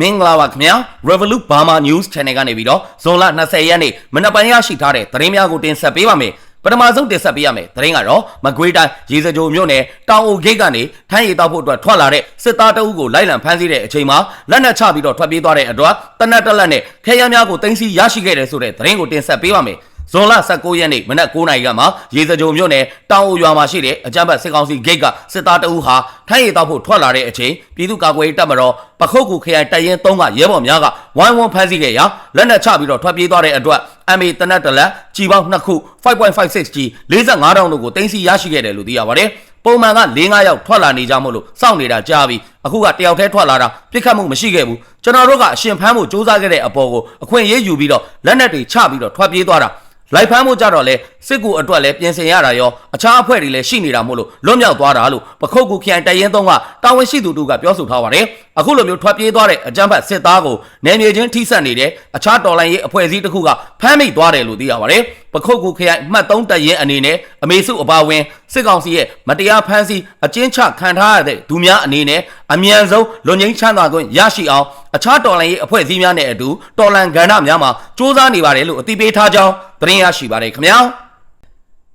မင်္ဂလာပါခင်ဗျာ Revolut Burma News Channel ကနေပြီးတော့ဇွန်လ20ရက်နေ့မနက်ပိုင်းရရှိထားတဲ့သတင်းများကိုတင်ဆက်ပေးပါမယ်ပထမဆုံးတင်ဆက်ပေးရမယ်သတင်းကတော့မကွေးတိုင်းရေစကြိုမြို့နယ်တောင်အိုဂိတ်ကနေထမ်းရည်တောက်ဖို့အတွက်ထွက်လာတဲ့စစ်သားတအုပ်ကိုလိုက်လံဖမ်းဆီးတဲ့အချိန်မှာလက်နက်ချပြီးတော့ထွက်ပြေးသွားတဲ့အတွက်တနက်တက်လက်နဲ့ခဲယမ်းများကိုတင်စီရရှိခဲ့တယ်ဆိုတဲ့သတင်းကိုတင်ဆက်ပေးပါမယ် ဇွန်လ19ရက်နေ့မနက်9:00နာရီကမှရေစကြိုမြို့နယ်တောင်အိုရွာမှာရှိတဲ့အကြမ်းဖက်စစ်ကောင်စီဂိတ်ကစစ်သားတအုပ်ဟာထမ်းရည်တောက်ဖို့ထွက်လာတဲ့အချိန်ပြည်သူ့ကာကွယ်ရေးတပ်မတော်ပခုတ်ကူခရိုင်တပ်ရင်း3ကရဲဘော်များကဝိုင်းဝန်းဖမ်းဆီးခဲ့ရာလက်နက်ချပြီးတော့ထွက်ပြေးသွားတဲ့အတွက် MA တနက်တလက်ကြီးပေါင်း2ခု 5.56G 45တောင်တို့ကိုတင်စီရရှိခဲ့တယ်လို့သိရပါတယ်ပုံမှန်က၄၅ယောက်ထွက်လာနေကြမို့လို့စောင့်နေတာကြားပြီးအခုကတယောက်တည်းထွက်လာတာပြစ်ခတ်မှုမရှိခဲ့ဘူးကျွန်တော်တို့ကအရှင်ဖမ်းမှုစူးစမ်းခဲ့တဲ့အပေါ်ကိုအခွင့်အရေးယူပြီးတော့လက်နက်တွေချပြီးတော့ထွက်ပြေးသွားတာ လိုက်ဖမ်းမှုကြတော့လေစစ်ကူအတွက်လည်းပြင်ဆင်ရတာရောအခြားအဖွဲ့တွေလည်းရှိနေတာမို့လို့လွတ်မြောက်သွားတာလို့ပခုတ်ကူခရိုင်တရင်သုံးကတာဝန်ရှိသူတို့ကပြောဆိုထားပါတယ်အခုလိုမျိုးထွက်ပြေးသွားတဲ့အကြမ်းဖက်စစ်သားကိုနယ်မြေချင်းထိစပ်နေတဲ့အခြားတော်လိုင်းရေးအဖွဲ့အစည်းတစ်ခုကဖမ်းမိသွားတယ်လို့သိရပါတယ်ပခုတ်ကူခရိုင်မှတ်3တရင်အနေနဲ့အမေစုအပါဝင်စစ်ကောင်စီရဲ့မတရားဖမ်းဆီးအကျဉ်းချခံထားရတဲ့ဒူများအနေနဲ့အမြန်ဆုံးလွန်ငင်းချမ်းသာခွင့်ရရှိအောင် အခြားတော်လိုင်းရေးအဖွဲ့အစည်းများနဲ့အတူတော်လန်ကဏ္ဍများမှာစ조사နေပါတယ်လို့အသိပေးထားကြောင်းသတင်းရရှိပါတယ်ခင်ဗျာ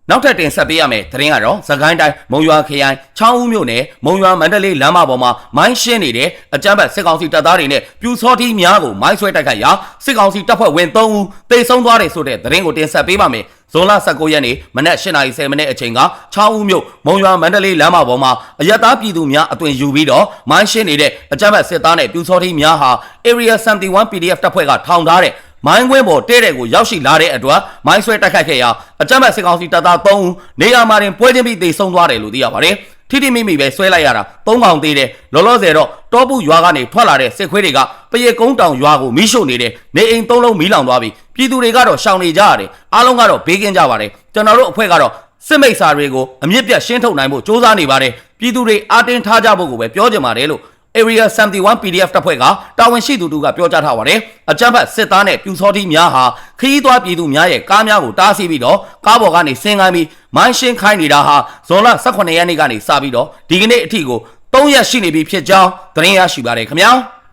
နောက်ထပ်တင်ဆက်ပေးရမယ့်သတင်းကတော့သခိုင်းတိုင်းမုံရွာခရိုင်ချောင်းဦးမြို့နယ်မုံရွာမန္တလေးလမ်းမပေါ်မှာမိုင်းရှင်းနေတဲ့အကြမ်းဖက်စစ်ကောင်စီတပ်သားတွေနဲ့ပြူစောတိများကိုမိုင်းဆွဲတိုက်ခိုက်ရာစစ်ကောင်စီတပ်ဖွဲ့ဝင်3ဦးတေဆုံးသွားတယ်ဆိုတဲ့သတင်းကိုတင်ဆက်ပေးပါမယ် ဇွန်လ19ရက်နေ့မနက်8:30မိနစ်အချိန်ကချောင်းဦးမြို့မုံရွာမန္တလေးလမ်းမပေါ်မှာအရက်သားပြည်သူများအသွင်ယူပြီးတော့မိုင်းရှင်းနေတဲ့အကြမ်းဖက်စစ်သားနဲ့ပြူစောတိများဟာ Area 71 PDF တပ်ဖွဲ့ကထောင်ထားတဲ့မိုင်းခွဲပေါ်တဲတဲ့ကိုရောက်ရှိလာတဲ့အတွက်မိုင်းဆွဲတိုက်ခိုက်ခဲ့ရာအကြမ်းဖက်စစ်ကောင်စီတပ်သား3ဦးနေရာမှာတင်ပွဲချင်းပြီးတေဆုံးသွားတယ်လို့သိရပါတယ်။ ထိတိမိမိပဲဆွဲလိုက်ရတာ၃កောင်သေးတယ်လောလောဆယ်တော့တောပုရွာကနေထွက်လာတဲ့စစ်ခွေးတွေကပရေကုန်းတောင်ရွာကိုမီးရှို့နေတယ်နေအိမ်၃လုံးမီးလောင်သွားပြီပြည်သူတွေကတော့ရှောင်နေကြရတယ်အားလုံးကတော့ဘေးကင်းကြပါတယ်ကျွန်တော်တို့အဖွဲ့ကတော့စစ်မိတ်စာတွေကိုအမြင့်ပြတ်ရှင်းထုတ်နိုင်ဖို့စ조사နေပါတယ်ပြည်သူတွေအားတင်းထားကြဖို့ကိုပဲပြောချင်ပါတယ်လို့ Area 71 PDF တပ်ဖွဲ့ကတာဝန်ရှိသူတို့ကပြောကြားထားပါတယ်။အကြမ်းဖက်စစ်သားနဲ့ပြူစောတိများဟာခရီးသွားပြည်သူများရဲ့ကားများကိုတားဆီးပြီးတော့ကားပေါ်ကနေဆင်းခိုင်းပြီးမိုင်းရှင်းခိုင်းနေတာဟာဇွန်လ18ရက်နေ့ကနေစပြီးတော့ဒီကနေ့အထိကို3ရက်ရှိနေပြီဖြစ်ကြောင်းသတင်းရရှိပါတယ်ခင်ဗျာ။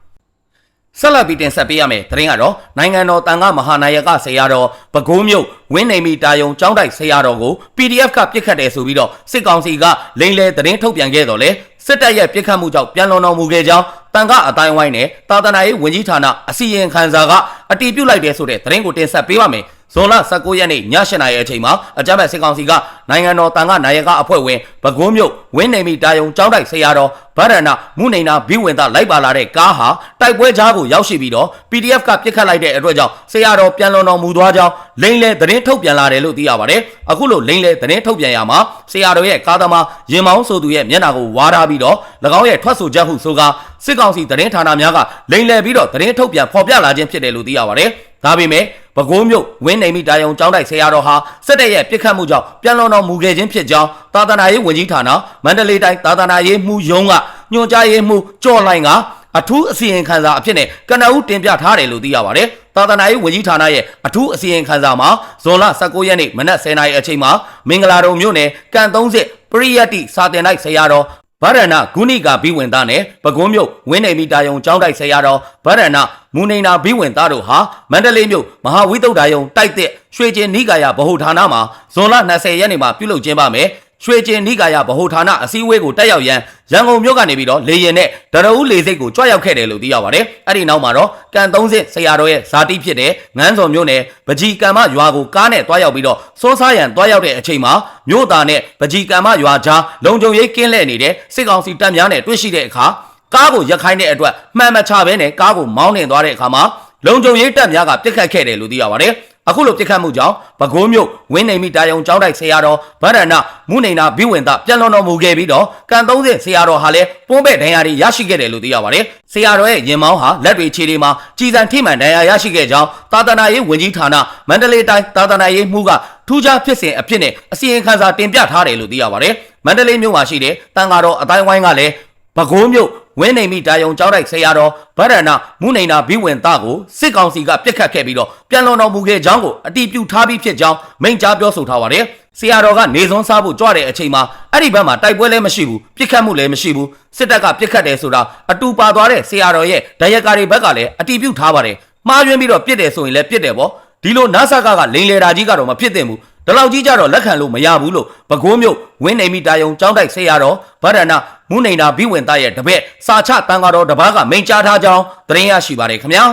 ဆက်လက်ပြီးတင်ဆက်ပေးရမယ်သတင်းကတော့နိုင်ငံတော်တန်ခါမဟာနာယကဆရာတော်ပဲခူးမြို့ဝင်းနေမီတာယုံကျောင်းတိုက်ဆရာတော်ကို PDF ကပြစ်ခတ်တယ်ဆိုပြီးတော့စစ်ကောင်စီကလိန်လေသတင်းထုတ်ပြန်ခဲ့တော့လေ စစ်တပ်ရဲ့ပြစ်ခတ်မှုကြောင့်ပြန်လွန်တော်မူခဲ့ကြောင်းတန်ခါအတိုင်းဝိုင်းနဲ့တာသနာရေးဝန်ကြီးဌာနအစီရင်ခံစာကအတည်ပြုလိုက်တယ်ဆိုတဲ့သတင်းကိုတင်ဆက်ပေးပါမယ် ဇွန်လ19ရက်နေ့ည8:00နာရီအချိန်မှာအကြမ်းဖက်စစ်ကောင်စီကနိုင်ငံတော်တန်ခါနာယကအဖွဲ့ဝင်ဗကုံးမြို့ဝင်းနေမီတာယုံကျောင်းတိုက်ဆရာတော်ဗရဏမုနေနာဘိဝင်သားလိုက်ပါလာတဲ့ကားဟာတိုက်ပွဲကြားကိုရောက်ရှိပြီးတော့ PDF ကပြစ်ခတ်လိုက်တဲ့အတွက်ကြောင့်ဆရာတော်ပြန်လွန်တော်မူသွားကြောင်းလိန်လေသတင်းထုတ်ပြန်လာတယ်လို့သိရပါတယ်အခုလိုလိန်လေသတင်းထုတ်ပြန်ရမှာဆရာတော်ရဲ့ကားသမားရင်မောင်းဆိုသူရဲ့မျက်နှာကိုဝါထားပြီးတော့၎င်းရဲ့ထွက်ဆိုချက်ဟုဆိုကာစစ်ကောင်စီသတင်းဌာနများကလိန်လေပြီးတော့သတင်းထုတ်ပြန်ဖော်ပြလာခြင်းဖြစ်တယ်လို့သိရပါတယ်ဒါပေမဲ့ပဲခူးမြို့ဝင်းနေမိတာယုံကျောင်းတိုက်ဆရာတော်ဟာစစ်တပ်ရဲ့ပြစ်ခတ်မှုကြောင့်ပြန်လွန်တော်မူခဲ့ခြင်းဖြစ်ကြောင်းသာသနာရေးဝန်ကြီးဌာနမန္တလေးတိုင်းသာသနာရေးမှုယုံကညွှန်ကြားရေးမှုကြော်လိုင်းကအထူးအစီရင်ခံစာအဖြစ်နဲ့ကနအူးတင်ပြထားတယ်လို့သိရပါတယ်။သာသနာရေးဝန်ကြီးဌာနရဲ့အထူးအစီရင်ခံစာမှာဇွန်လ19ရက်နေ့မနက်10:00နာရီအချိန်မှာမင်္ဂလာတုံမြို့နယ်ကန်30ပရိယတ်တိစာတင်လိုက်ဆရာတော် ဗရဏဂုဏိကာဘိဝင်သားနဲ့ပကွန်းမြို့ဝင်းနေမီတာယုံကျောင်းတိုက်ဆရာတော်ဗရဏမူနေနာဘိဝင်သားတို့ဟာမန္တလေးမြို့မဟာဝိသုဒ္ဓါယုံတိုက်တဲ့ရွှေကျင်နိကာယဗဟုဌာနမှာဇွန်လ20ရက်နေ့မှာပြုလုပ်ကျင်းပမယ် ရွှေကျင်နိကာယဗဟိုဌာနအစည်းအဝေးကိုတက်ရောက်ရန်ရန်ကုန်မြို့ကနေပြီးတော့လေရင်နဲ့ဒရဦးလေစိတ်ကိုကြွရောက်ခဲ့တယ်လို့သိရပါတယ်။အဲ့ဒီနောက်မှာတော့ကန်30ဆရာတော်ရဲ့ဇာတိဖြစ်တဲ့ငန်းစော်မြို့နယ်ပကြီးကံမရွာကိုကားနဲ့တွားရောက်ပြီးတော့စိုးစားရန်တွားရောက်တဲ့အချိန်မှာမြို့သားနဲ့ပကြီးကံမရွာကြားလုံခြုံရေးကင်းလှည့်နေတဲ့စစ်ကောင်စီတပ်များနဲ့တွေ့ရှိတဲ့အခါကားကိုရက်ခိုင်းတဲ့အတွက်မှန်မချဘဲနဲ့ကားကိုမောင်းနှင်သွားတဲ့အခါမှာလုံခြုံရေးတပ်များကပြစ်ခတ်ခဲ့တယ်လို့သိရပါတယ်။ အခုလိုပြစ်ခတ်မှုကြောင့်ပဲခူးမြို့ဝင်းနေမိတာယုံကျောင်းတိုက်ဆရာတော်ဗရဏမုနေနာဘိဝင်သားပြန်လွန်တော်မူခဲ့ပြီးတော့ကန်30ဆရာတော်ဟာလည်းပုံးပဲ့ဒဏ်ရာတွေရရှိခဲ့တယ်လို့သိရပါတယ်။ဆရာတော်ရဲ့ရင်မောင်းဟာလက်တွေခြေတွေမှာကြည်စံထိမှန်ဒဏ်ရာရရှိခဲ့ကြောင်းသာသနာရေးဝန်ကြီးဌာနမန္တလေးတိုင်းသာသနာရေးမှုကထူးခြားဖြစ်စဉ်အဖြစ်နဲ့အစီရင်ခံစာတင်ပြထားတယ်လို့သိရပါတယ်။မန္တလေးမြို့မှာရှိတဲ့တန်ဃာတော်အတိုင်းဝိုင်းကလည်း။ ပဲခူးမြို့ဝင်းနေမိတာယုံကျောင်းတိုက်ဆရာတော်ဗရဏမုနေနာဘိဝင်သားကိုစစ်ကောင်စီကပြစ်ခတ်ခဲ့ပြီးတော့ပြန်လွန်တော်မူခဲ့ကြောင်းကိုအတိပြုထားပြီးဖြစ်ကြောင်းမိန့်ကြားပြောဆိုထားပါတယ်။ဆရာတော်ကနေစွန်းစားဖို့ကြွတဲ့အချိန်မှာအဲ့ဒီဘက်မှာတိုက်ပွဲလည်းမရှိဘူးပြစ်ခတ်မှုလည်းမရှိဘူးစစ်တပ်ကပြစ်ခတ်တယ်ဆိုတာအတူပါသွားတဲ့ဆရာတော်ရဲ့ဒရက်ကာတွေဘက်ကလည်းအတိပြုထားပါတယ်။မှားယွင်းပြီးတော့ပြစ်တယ်ဆိုရင်လည်းပြစ်တယ်ပေါ့။ဒီလိုနာဆာကကလိန်လေတာကြီးကတော့မဖြစ်သင့်ဘူး။ ဒီလောက်ကြီးကြတော့လက်ခံလို့မရဘူးလို့ပဲခူးမြို့ဝင်းနေမိတာယုံကျောင်းတိုက်ဆရာတော်ဗရဏမုနေနာဘိဝင်သားရဲ့တပည့်စာချတန်ဃာတော်တပားကမိန့်ကြားထားကြောင်းသတင်းရရှိပါတယ်ခင်ဗျာ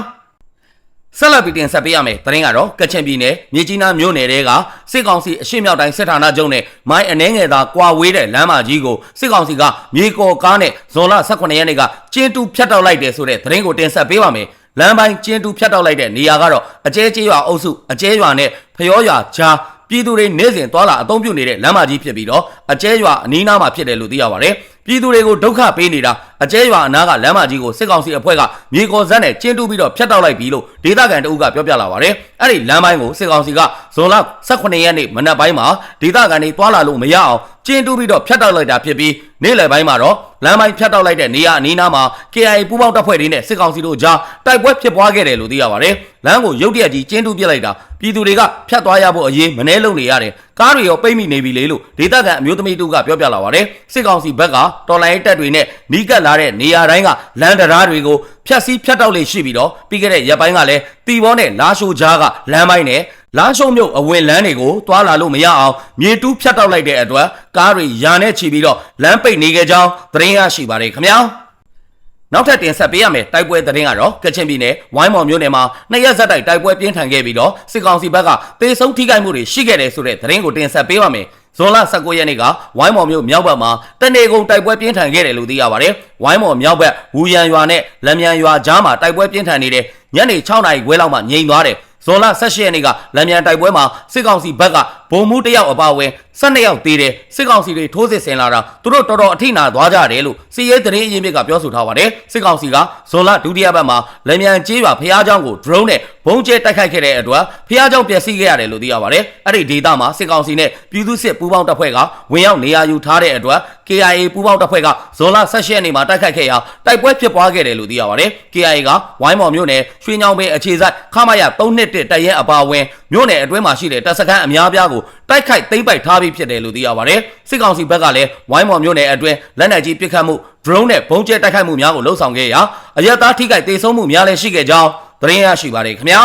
ဆက်လက်ပြီးတင်ဆက်ပေးရမယ်သတင်းကတော့ကချင်ပြည်နယ်မြေကြီးနားမြို့နယ်တဲကစစ်ကောင်စီအရှိမြောက်တိုင်းစစ်ဌာနချုပ်နဲ့မိုင်းအနေငယ်သာကွာဝေးတဲ့လမ်းမကြီးကိုစစ်ကောင်စီကမြေကော်ကားနဲ့ဇွန်လ18ရက်နေ့ကကျင်းတူဖြတ်တောက်လိုက်တယ်ဆိုတဲ့သတင်းကိုတင်ဆက်ပေးပါမယ်လမ်းပိုင်းကျင်းတူဖြတ်တောက်လိုက်တဲ့နေရာကတော့အကျဲကျေးရွာအုပ်စုအကျဲရွာနဲ့ဖျောရွာကြား ပြည်သူတွေနေ့စဉ်သွားလာအသုံးပြုနေတဲ့လမ်းမကြီးဖြစ်ပြီးတော့အကျဲရွာအနီးနားမှာဖြစ်တယ်လို့သိရပါတယ်။ ပြည်သူတွေကိုဒုက္ခပေးနေတာအကျဲရွာအနားကလမ်းမကြီးကိုစစ်ကောင်စီအဖွဲ့ကမြေကော်စက်နဲ့ကျင်းတူးပြီးတော့ဖျက်တောက်လိုက်ပြီလို့ဒေသခံတအုပ်ကပြောပြလာပါတယ်။အဲ့ဒီလမ်းပိုင်းကိုစစ်ကောင်စီကဇွန်လ18ရက်နေ့မနက်ပိုင်းမှာဒေသခံတွေသွားလာလို့မရအောင်ကျင်းတူးပြီးတော့ဖျက်တောက်လိုက်တာဖြစ်ပြီးနေ့လယ်ပိုင်းမှာတော့လမ်းပိုင်းဖျက်တောက်လိုက်တဲ့နေရာအနီးနားမှာ KIA ပူးပေါင်းတပ်ဖွဲ့တွေနဲ့စစ်ကောင်စီတို့ကြားတိုက်ပွဲဖြစ်ပွားခဲ့တယ်လို့သိရပါတယ်။လမ်းကိုရုတ်တရက်ကြီးကျင်းတူးပစ်လိုက်တာပြည်သူတွေကဖျက်သွားရဖို့အရေးမနှဲလုံနေရတယ်။ ကားတွေရောပိတ်မိနေပြီလေလို့ဒေသခံအမျိုးသမီးတို့ကပြောပြလာပါတယ်။စစ်ကောင်စီဘက်ကတော်လိုင်းတပ်တွေနဲ့နီးကပ်လာတဲ့နေရာတိုင်းကလမ်းတရားတွေကိုဖျက်ဆီးဖျက်တောက်လေရှိပြီးတော့ပြီးခဲ့တဲ့ရက်ပိုင်းကလည်းတီဘောနဲ့လာရှိုကြားကလမ်းပိုင်းနဲ့လာရှုံမြို့အဝင်လမ်းတွေကိုတွာလာလို့မရအောင်မြေတူးဖြတ်တောက်လိုက်တဲ့အတွက်ကားတွေယာနဲ့ချီပြီးတော့လမ်းပိတ်နေကြကြောင်းသတင်းရရှိပါတယ်ခင်ဗျာ နောက်ထပ်တင်ဆက်ပေးရမယ်တိုက်ပွဲသတင်းကတော့ကချင်ပြည်နယ်ဝိုင်းမော်မြို့နယ်မှာနှစ်ရက်ဆက်တိုက်တိုက်ပွဲပြင်းထန်ခဲ့ပြီးတော့စစ်ကောင်စီဘက်ကတေဆုံးထိခိုက်မှုတွေရှိခဲ့တယ်ဆိုတဲ့သတင်းကိုတင်ဆက်ပေးပါမယ်ဇွန်လ19ရက်နေ့ကဝိုင်းမော်မြို့မြောက်ဘက်မှာတနေကုန်တိုက်ပွဲပြင်းထန်ခဲ့တယ်လို့သိရပါတယ်။ဝိုင်းမော်မြောက်ဘက်ဝူရန်ရွာနဲ့လမ်းမြန်ရွာကြားမှာတိုက်ပွဲပြင်းထန်နေတယ်။ညနေ6နာရီခွဲလောက်မှငြိမ်သွားတယ်။ဇွန်လ18ရက်နေ့ကလမ်းမြန်တိုက်ပွဲမှာစစ်ကောင်စီဘက်ကဗုံမှုတယောက်အပါအဝင်12ယောက်သေးတယ်စစ်ကောင်စီတွေထိုးစစ်ဆင်လာတာသူတို့တော်တော်အထိနာသွားကြတယ်လို့စီရဲသတင်းအရင်းမြစ်ကပြောဆိုထားပါတယ်စစ်ကောင်စီကဇွန်လဒုတိယပတ်မှာလမ်းမြန်ကျေးရွာဖျားเจ้าကို drone နဲ့ဘုံကျဲတိုက်ခိုက်ခဲ့တဲ့အတွက်ဖျားเจ้าပျက်စီးခဲ့ရတယ်လို့သိရပါတယ်အဲ့ဒီဒေသမှာစစ်ကောင်စီနဲ့ပြည်သူ့စစ်ပူးပေါင်းတပ်ဖွဲ့ကဝင်ရောက်နေရာယူထားတဲ့အတွက် KIA ပူးပေါင်းတပ်ဖွဲ့ကဇွန်လ18ရက်နေ့မှာတိုက်ခိုက်ခဲ့ရာတိုက်ပွဲဖြစ်ပွားခဲ့တယ်လို့သိရပါတယ် KIA ကဝိုင်းမော်မြို့နယ်ရွှေညောင်ပင်အခြေစိုက်ခမရ321တပ်ရဲအပါအဝင် မြို့နယ်အတွင်းမှာရှိတဲ့တပ်စခန်းအများပြားကိုတိုက်ခိုက်သိမ်းပိုက်ထားပြီးဖြစ်တယ်လို့သိရပါတယ်စစ်ကောင်စီဘက်ကလည်းဝိုင်းမော်မြို့နယ်အတွင်းလက်နက်ကြီးပစ်ခတ်မှု drone နဲ့ဘုံကျဲတိုက်ခိုက်မှုများကိုလှုံ့ဆော်ခဲ့ရာအရက်သားထိခိုက်ဒေဆုံးမှုများလည်းရှိခဲ့ကြောင်းသတင်းရရှိပါတယ်ခင်ဗျာ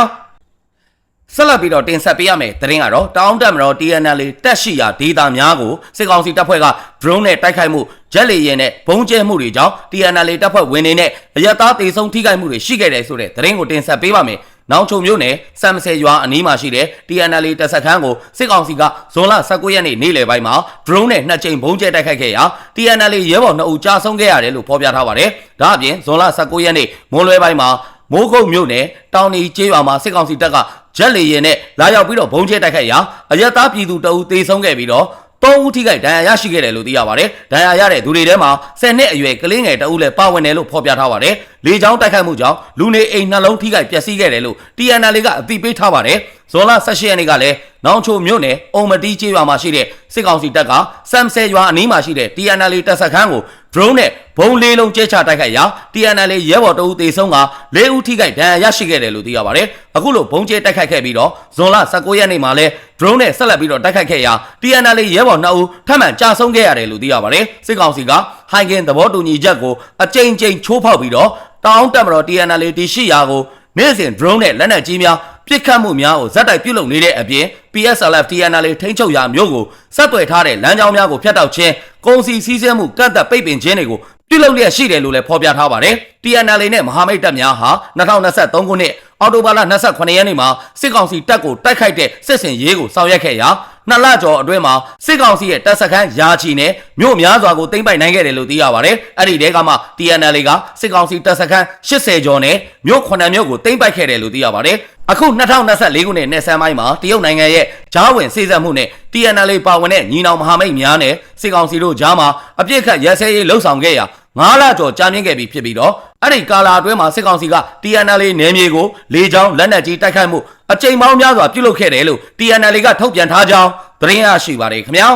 ဆက်လက်ပြီးတော့တင်ဆက်ပေးရမယ်သတင်းကတော့တောင်းတက်မတော် TNL တက်ရှိရာဒေတာများကိုစစ်ကောင်စီတပ်ဖွဲ့က drone နဲ့တိုက်ခိုက်မှုဂျက်လေယာဉ်နဲ့ဘုံကျဲမှုတွေကြောင့် TNL တပ်ဖွဲ့ဝင်တွေနဲ့အရက်သားဒေဆုံးထိခိုက်မှုတွေရှိခဲ့တယ်ဆိုတဲ့သတင်းကိုတင်ဆက်ပေးပါမယ် နောင်ချုံမြို့နယ်စံမဆယ်ရွာအနီးမှာရှိတဲ့ TNL တပ်စခန်းကိုစစ်ကောင်စီကဇွန်လ19ရက်နေ့နေ့လယ်ပိုင်းမှာ drone နဲ့နှစ်ကြိမ်ဘုံကျဲတိုက်ခိုက်ခဲ့ရာ TNL ရဲဘော်2ဦးကြာဆုံးခဲ့ရတယ်လို့ဖော်ပြထားပါတယ်။ဒါအပြင်ဇွန်လ19ရက်နေ့မွန်းလွဲပိုင်းမှာမိုးကုတ်မြို့နယ်တောင်နီကျေးရွာမှာစစ်ကောင်စီတပ်ကဂျက်လေယာဉ်နဲ့လာရောက်ပြီးတော့ဘုံကျဲတိုက်ခိုက်ရာအရက်သားပြည်သူတအူသေဆုံးခဲ့ပြီးတော့ သုံးဦးထိခိုက်ဒဏ်ရာရရှိခဲ့တယ်လို့သိရပါတယ်။ဒဏ်ရာရတဲ့သူတွေထဲမှာ10နှစ်အရွယ်ကလေးငယ်တအုပ်လည်းပါဝင်တယ်လို့ဖော်ပြထားပါတယ်။လေကြောင်းတိုက်ခိုက်မှုကြောင့်လူနေအိမ်နှလုံးထိခိုက်ပျက်စီးခဲ့တယ်လို့ TNL ကအသိပေးထားပါတယ်။ ဇွန်လ18ရက်နေ့ကလည်းနောင်ချိုမြို့နယ်အုံမတီးကျေးရွာမှာရှိတဲ့စစ်ကောင်စီတပ်ကစမ်ဆယ်ရွာအနီးမှာရှိတဲ့ TNL တပ်စခန်းကို drone နဲ့ဘုံလေးလုံးကျဲချတိုက်ခိုက်ရာ TNL ရဲဘော်တအုပ်သေဆုံးက၄ဦးထိခိုက်ဒဏ်ရာရရှိခဲ့တယ်လို့သိရပါတယ်။အခုလိုဘုံကျဲတိုက်ခိုက်ခဲ့ပြီးတော့ဇွန်လ19ရက်နေ့မှာလဲ drone နဲ့ဆက်လက်ပြီးတော့တိုက်ခိုက်ခဲ့ရာ TNL ရဲဘော်2ဦးထပ်မံကြာဆုံးခဲ့ရတယ်လို့သိရပါတယ်။စစ်ကောင်စီကဟိုင်ကင်သဘောတူညီချက်ကိုအကြိမ်ကြိမ်ချိုးဖောက်ပြီးတော့တောင်းတက်မတော် TNL တရှိရာကိုနေ့စဉ် drone နဲ့လက်နက်ကြီးများ ပြစ်ခတ်မှုများကိုဇက်တိုက်ပြုလုပ်နေတဲ့အပြင် PSLF TNL ထိန်းချုပ်ရာမျိုးကိုဆက်သွယ်ထားတဲ့လမ်းကြောင်းများကိုဖျက်တောက်ခြင်းကုန်စည်စည်းစိမ်မှုကန့်သက်ပိတ်ပင်ခြင်းတွေကိုပြုလုပ်လျက်ရှိတယ်လို့လည်းဖော်ပြထားပါတယ်။ TNL နဲ့မဟာမိတ်တပ်များဟာ2023ခုနှစ်အောက်တိုဘာလ28ရက်နေ့မှာစစ်ကောင်စီတပ်ကိုတိုက်ခိုက်တဲ့စစ်စင်ရေးကိုဆောင်ရွက်ခဲ့ရာ နှစ်လကျော်အတွင်းမှာစစ်ကောင်စီရဲ့တပ်စခန်းယာချီနဲ့မြို့များစွာကိုသိမ်းပိုက်နိုင်ခဲ့တယ်လို့သိရပါတယ်။အဲ့ဒီတဲကမှ TNL ကစစ်ကောင်စီတပ်စခန်း80ကျော်နဲ့မြို့9မြို့ကိုသိမ်းပိုက်ခဲ့တယ်လို့သိရပါတယ်။အခု2024ခုနှစ်နှစ်ဆန်းပိုင်းမှာတရုတ်နိုင်ငံရဲ့ဂျားဝင်စေစပ်မှုနဲ့ TNL ပါဝင်တဲ့ညီနောင်မဟာမိတ်များနဲ့စစ်ကောင်စီတို့ဂျားမှာအပြစ်ခတ်ရဲစဲရေးလှုပ်ဆောင်ခဲ့ရာ 9လကျော်ကြာမြင့်ခဲ့ပြီဖြစ်ပြီးတော့အဲ့ဒီကာလာအတွင်းမှာစစ်ကောင်စီက TNL နယ်မြေကိုလေကြောင်းလက်နက်ကြီးတိုက်ခိုက်မှုအကြိမ်ပေါင်းများစွာပြုလုပ်ခဲ့တယ်လို့ TNL ကထုတ်ပြန်ထားကြောင်းသတင်းရရှိပါတယ်ခင်ဗျာ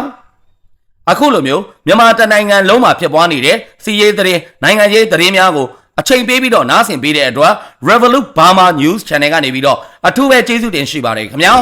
အခုလိုမျိုးမြန်မာတနိုင်ငံလုံးမှာဖြစ်ပွားနေတဲ့စီးရေးသတင်းနိုင်ငံရေးသတင်းများကိုအချိန်ပေးပြီးတော့နားဆင်ပေးတဲ့အတွက် Revolut Burma News Channel ကနေပြီးတော့အထူးပဲကျေးဇူးတင်ရှိပါတယ်ခင်ဗျာ